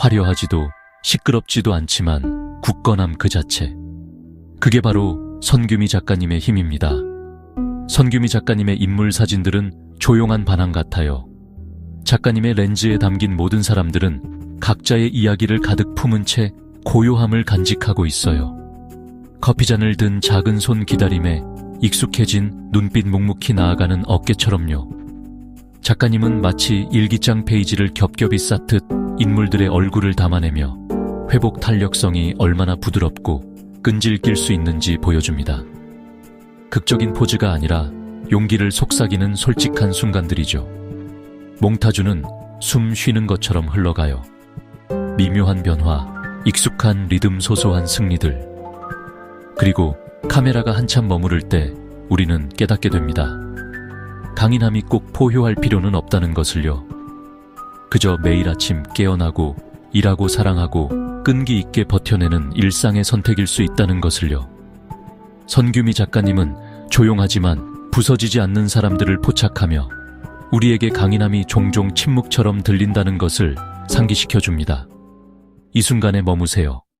화려하지도 시끄럽지도 않지만 굳건함 그 자체. 그게 바로 선규미 작가님의 힘입니다. 선규미 작가님의 인물 사진들은 조용한 반항 같아요. 작가님의 렌즈에 담긴 모든 사람들은 각자의 이야기를 가득 품은 채 고요함을 간직하고 있어요. 커피잔을 든 작은 손 기다림에 익숙해진 눈빛 묵묵히 나아가는 어깨처럼요. 작가님은 마치 일기장 페이지를 겹겹이 쌓듯 인물들의 얼굴을 담아내며 회복 탄력성이 얼마나 부드럽고 끈질길 수 있는지 보여줍니다. 극적인 포즈가 아니라 용기를 속삭이는 솔직한 순간들이죠. 몽타주는 숨 쉬는 것처럼 흘러가요. 미묘한 변화, 익숙한 리듬 소소한 승리들. 그리고 카메라가 한참 머무를 때 우리는 깨닫게 됩니다. 강인함이 꼭 포효할 필요는 없다는 것을요. 그저 매일 아침 깨어나고 일하고 사랑하고 끈기 있게 버텨내는 일상의 선택일 수 있다는 것을요. 선규미 작가님은 조용하지만 부서지지 않는 사람들을 포착하며 우리에게 강인함이 종종 침묵처럼 들린다는 것을 상기시켜 줍니다. 이 순간에 머무세요.